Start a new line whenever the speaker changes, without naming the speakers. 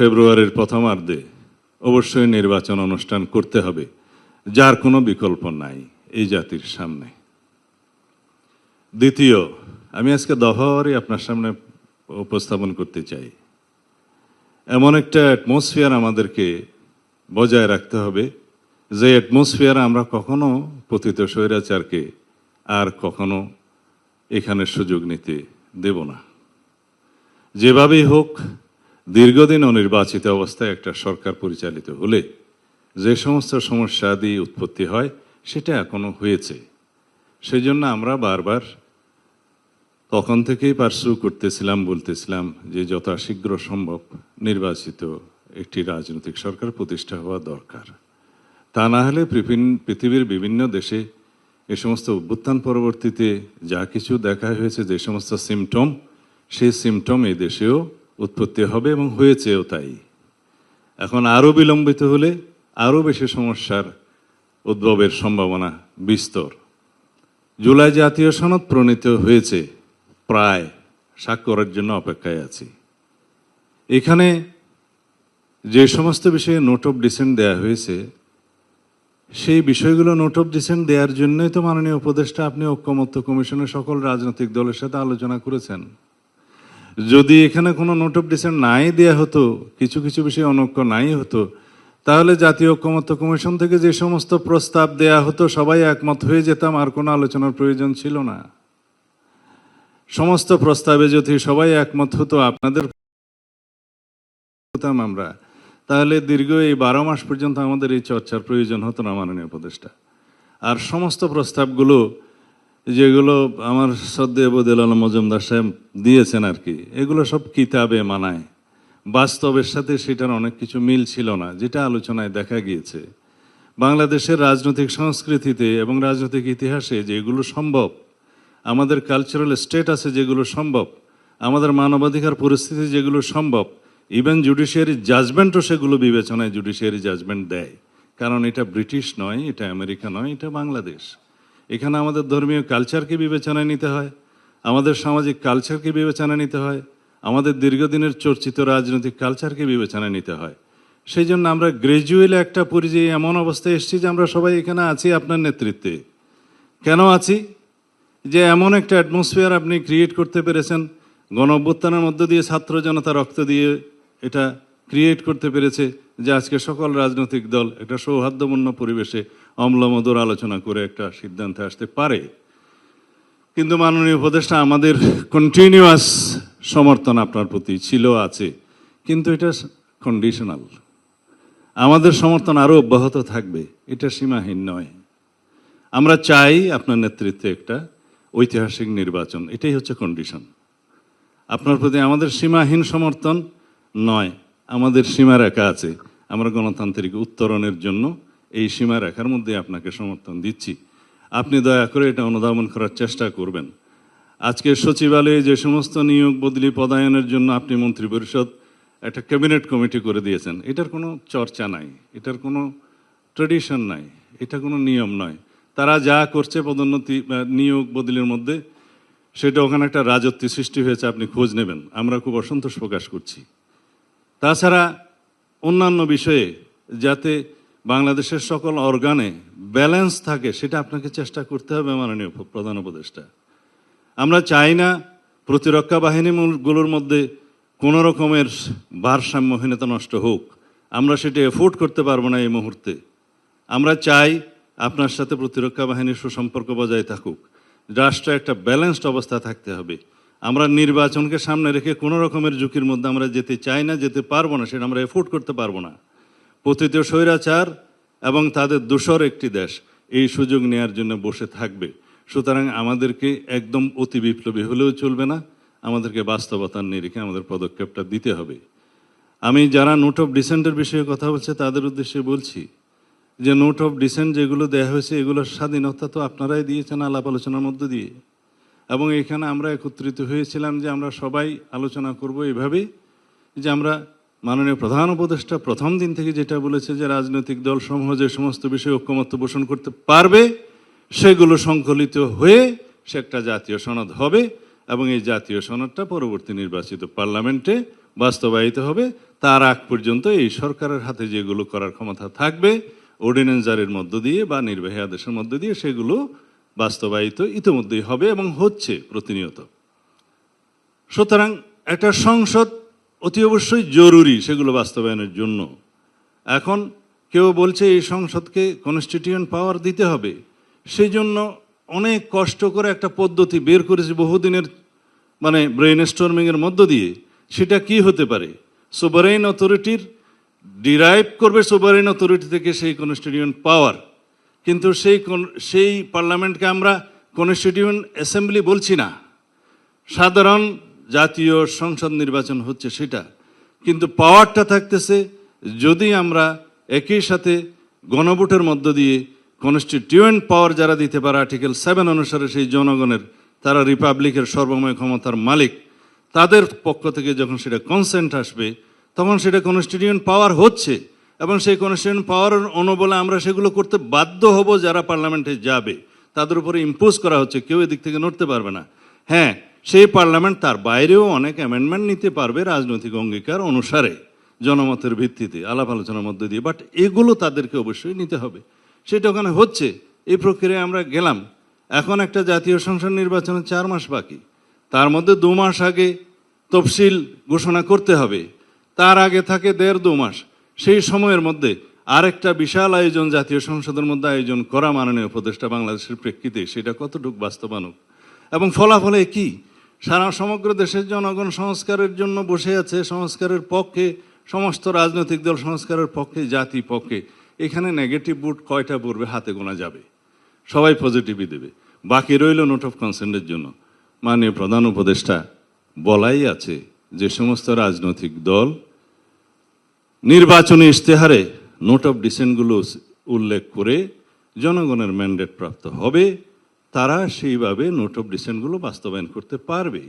ফেব্রুয়ারির প্রথমার্ধে অবশ্যই নির্বাচন অনুষ্ঠান করতে হবে, যার কোনো বিকল্প নাই এই জাতির সামনে। দ্বিতীয়, আমি আজকে দফাওয়ারি আপনার সামনে উপস্থাপন করতে চাই। এমন একটা অ্যাটমসফিয়ার আমাদেরকে বজায় রাখতে হবে, যে অ্যাটমসফিয়ার আমরা কখনো পতিত স্বৈরাচারকে আর কখনো এখানে সুযোগ নিতে দেব না। যেভাবেই হোক দীর্ঘদিন অনির্বাচিত অবস্থায় একটা সরকার পরিচালিত হলে যে সমস্ত সমস্যা দিয়ে উৎপত্তি হয়, সেটা এখনও হয়েছে। সেই জন্য আমরা বারবার তখন থেকেই পার্সু করতেছিলাম, বলতেছিলাম যে যথাশীঘ্র সম্ভব নির্বাচিত একটি রাজনৈতিক সরকার প্রতিষ্ঠা হওয়া দরকার। তা না হলে পৃথিবীর- বিভিন্ন দেশে এ সমস্ত অভ্যুত্থান পরবর্তীতে যা কিছু দেখা হয়েছে, যে সমস্ত সিমটম সেই সিমটম এই দেশেও উৎপত্তি হবে এবং হয়েছেও তাই। এখন আরও বিলম্বিত হলে আরও বেশি সমস্যার উদ্ভবের সম্ভাবনা বিস্তর। জুলাই জাতীয় সনদ প্রণীত হয়েছে, প্রায় স্বাক্ষরের জন্য অপেক্ষায় আছি। এখানে যে সমস্ত বিষয়ে নোট অফ ডিসেন্ট দেয়া হয়েছে, সেই বিষয়গুলো নোট অফ ডিসেন্ট দেওয়ার জন্যই তো মাননীয় উপদেষ্টা আপনি ঐক্যমত্য কমিশনের সকল রাজনৈতিক দলের সাথে আলোচনা করেছেন। যদি এখানে কোনো নোট অফ ডিসেন্ট নাই দেয়া হতো, কিছু কিছু বিষয়ে অনৈক্য নাই হতো, তাহলে জাতীয় ঐক্যমত্য কমিশন থেকে যে সমস্ত প্রস্তাব দেয়া হতো, সবাই একমত হয়ে যেতাম, আর কোনো আলোচনার প্রয়োজন ছিল না। সমস্ত প্রস্তাবে যদি সবাই একমত হতো, আপনাদের হতাম আমরা। তাহলে দীর্ঘ এই বারো মাস পর্যন্ত আমাদের এই চর্চার প্রয়োজন হতো না, মাননীয় উপদেষ্টা। আর সমস্ত প্রস্তাবগুলো যেগুলো আমার শ্রদ্ধেয় বদিল আলম মজুমদার সাহেব দিয়েছেন আর কি, এগুলো সব কিতাবে মানায়। বাস্তবের সাথে সেটার অনেক কিছু মিল ছিল না, যেটা আলোচনায় দেখা গিয়েছে। বাংলাদেশের রাজনৈতিক সংস্কৃতিতে এবং রাজনৈতিক ইতিহাসে যেগুলো সম্ভব, আমাদের কালচারাল স্টেট আছে যেগুলো সম্ভব, আমাদের মানবাধিকার পরিস্থিতি যেগুলো সম্ভব ইভেন জুডিশিয়ারি জাজমেন্টও সেগুলো বিবেচনায় জুডিশিয়ারি জাজমেন্ট দেয়। কারণ এটা ব্রিটিশ নয়, এটা আমেরিকা নয়, এটা বাংলাদেশ। এখানে আমাদের ধর্মীয় কালচারকে বিবেচনায় নিতে হয়, আমাদের সামাজিক কালচারকে বিবেচনায় নিতে হয়, আমাদের দীর্ঘদিনের চর্চিত রাজনৈতিক কালচারকে বিবেচনায় নিতে হয়। সেই জন্য আমরা গ্রাজুয়ালি একটা পরিযায়ী এমন অবস্থায় এসেছি যে আমরা সবাই এখানে আছি আপনার নেতৃত্বে। কেন আছি? যে এমন একটা অ্যাটমসফিয়ার আপনি ক্রিয়েট করতে পেরেছেন গণ অভ্যুত্থানের মধ্য দিয়ে ছাত্র জনতা রক্ত দিয়ে এটা ক্রিয়েট করতে পেরেছে যে আজকে সকল রাজনৈতিক দল একটা সৌহার্দ্যপূর্ণ পরিবেশে অম্লমধুর আলোচনা করে একটা সিদ্ধান্তে আসতে পারে। কিন্তু মাননীয় উপদেষ্টা, আমাদের কন্টিনিউয়াস সমর্থন আপনার প্রতি ছিল, আছে, কিন্তু এটা কন্ডিশনাল আমাদের সমর্থন আরও অব্যাহত থাকবে, এটা সীমাহীন নয়। আমরা চাই আপনার নেতৃত্বে একটা ঐতিহাসিক নির্বাচন, এটাই হচ্ছে কন্ডিশন আপনার প্রতি আমাদের সীমাহীন সমর্থন নয়, আমাদের সীমারেখা আছে। আমরা গণতান্ত্রিক উত্তরণের জন্য এই সীমারেখার মধ্যে আপনাকে সমর্থন দিচ্ছি। আপনি দয়া করে এটা অনুধাবন করার চেষ্টা করবেন। আজকে সচিবালয়ে যে সমস্ত নিয়োগ বদলি পদায়নের জন্য আপনি মন্ত্রী পরিষদ একটা ক্যাবিনেট কমিটি করে দিয়েছেন, এটার কোনো চর্চা নাই, এটার কোনো ট্রেডিশন নাই, এটা কোনো নিয়ম নয়। তারা যা করছে পদোন্নতি নিয়োগ বদলির মধ্যে, সেটা ওখানে একটা রাজত্ব সৃষ্টি হয়েছে, আপনি খোঁজ নেবেন। আমরা খুব অসন্তোষ প্রকাশ করছি। তাছাড়া অন্যান্য বিষয়ে যাতে বাংলাদেশের সকল অর্গানে ব্যালেন্স থাকে, সেটা আপনাকে চেষ্টা করতে হবে, মাননীয় প্রধান উপদেষ্টা। আমরা চাই না প্রতিরক্ষা বাহিনীগুলোর মধ্যে কোনো রকমের ভারসাম্যহীনতা নষ্ট হোক। আমরা সেটা এফোর্ড করতে পারব না এই মুহূর্তে। আমরা চাই আপনার সাথে প্রতিরক্ষা বাহিনীর সুসম্পর্ক বজায় থাকুক। রাষ্ট্র একটা ব্যালেন্সড অবস্থা থাকতে হবে। আমরা নির্বাচনকে সামনে রেখে কোনো রকমের ঝুঁকির মধ্যে আমরা যেতে চাই না, যেতে পারব না, সেটা আমরা এফোর্ড করতে পারব না। পতিত স্বৈরাচার এবং তাদের দূষর একটি দেশ। এই সুযোগ নেয়ার জন্য বসে থাকবে। সুতরাং আমাদেরকে একদম অতি বিপ্লবী হলেও চলবে না। আমাদেরকে বাস্তবতার নিরিখে আমাদের পদক্ষেপটা দিতে হবে। আমি যারা নোট অফ ডিসেন্টের বিষয়ে কথা বলছে, তাদের উদ্দেশ্যে বলছি যে নোট অফ ডিসেন্ট যেগুলো দেওয়া হয়েছে, এগুলোর স্বাধীনতা তো আপনারাই দিয়েছেন আলাপ আলোচনার মধ্য দিয়ে। এবং এখানে আমরা একত্রিত হয়েছিলাম যে আমরা সবাই আলোচনা করব এভাবেই যে আমরা মাননীয় প্রধান উপদেষ্টা প্রথম দিন থেকে যেটা বলেছে যে রাজনৈতিক দল সমূহ যে সমস্ত বিষয়ে ঐক্যমত্য পোষণ করতে পারবে, সেগুলো সংকলিত হয়ে সে একটা জাতীয় সনদ হবে এবং এই জাতীয় সনদটা পরবর্তী নির্বাচিত পার্লামেন্টে বাস্তবায়িত হবে। তার আগ পর্যন্ত এই সরকারের হাতে যেগুলো করার ক্ষমতা থাকবে অর্ডিন্যান্স জারির মধ্য দিয়ে বা নির্বাহী আদেশের মধ্য দিয়ে সেগুলো বাস্তবায়িত ইতিমধ্যেই হবে এবং হচ্ছে প্রতিনিয়ত। সুতরাং একটা সংসদ অতি অবশ্যই জরুরি সেগুলো বাস্তবায়নের জন্য। এখন কেউ বলছে এই সংসদকে কনস্টিটিউয়েন্ট পাওয়ার দিতে হবে। সেই জন্য অনেক কষ্ট করে একটা পদ্ধতি বের করেছে বহুদিনের মানে ব্রেন স্টর্মিংয়ের মধ্য দিয়ে। সেটা কি হতে পারে? সোভারেইন অথরিটির ডিরাইভ করবে সোভারেইন অথরিটি থেকে সেই কনস্টিটিউয়েন্ট পাওয়ার কিন্তু সেই সেই পার্লামেন্টকে আমরা কনস্টিটিউয়েন্ট অ্যাসেম্বলি বলছি না। সাধারণ জাতীয় সংসদ নির্বাচন হচ্ছে সেটা। কিন্তু পাওয়ারটা থাকতেছে যদি আমরা একই সাথে গণভোটের মধ্য দিয়ে কনস্টিটিউয়েন্ট পাওয়ার যারা দিতে পারে আর্টিকেল সেভেন অনুসারে সেই জনগণের, তারা রিপাবলিকের সর্বময় ক্ষমতার মালিক, তাদের পক্ষ থেকে যখন সেটা কনসেন্ট আসবে, তখন সেটা কনস্টিটিউয়েন্ট পাওয়ার হচ্ছে এবং সেই কনস্টিটিউয়েন্ট পাওয়ার অনুবলে আমরা সেগুলো করতে বাধ্য হব যারা পার্লামেন্টে যাবে। তাদের উপরে ইম্পোজ করা হচ্ছে, কেউ এদিক থেকে নড়তে পারবে না। হ্যাঁ সেই পার্লামেন্ট তার বাইরেও অনেক অ্যামেন্ডমেন্ট নিতে পারবে রাজনৈতিক অঙ্গীকার অনুসারে জনমতের ভিত্তিতে, আলাপ আলোচনার মধ্যে দিয়ে। বাট এগুলো তাদেরকে অবশ্যই নিতে হবে। সেটা ওখানে হচ্ছে। এই প্রক্রিয়ায় আমরা গেলাম। এখন একটা জাতীয় সংসদ নির্বাচনের চার মাস বাকি। তার মধ্যে দু মাস আগে তফসিল ঘোষণা করতে হবে। তার আগে থাকে দেড় দু মাস। সেই সময়ের মধ্যে আরেকটা বিশাল আয়োজন জাতীয় সংসদের মধ্যে আয়োজন করা মাননীয় উপদেষ্টা বাংলাদেশের প্রেক্ষিতে, সেটা কতটুকু বাস্তবানুক এবং ফলাফলে কি? সারা সমগ্র দেশের জনগণ সংস্কারের জন্য বসে আছে, সংস্কারের পক্ষে, সমস্ত রাজনৈতিক দল সংস্কারের পক্ষে, জাতি পক্ষে। এখানে নেগেটিভ ভোট কয়টা পড়বে হাতে গোনা যাবে? সবাই পজিটিভই দেবে। বাকি রইল নোট অফ কনসেন্টের জন্য। মাননীয় প্রধান উপদেষ্টা, বলাই আছে যে সমস্ত রাজনৈতিক দল নির্বাচনী ইশতেহারে নোট অফ ডিসেন্টগুলো উল্লেখ করে জনগণের ম্যান্ডেট প্রাপ্ত হবে। তারা সেইভাবে নোট অফ ডিসেন্টগুলো বাস্তবায়ন করতে পারবে।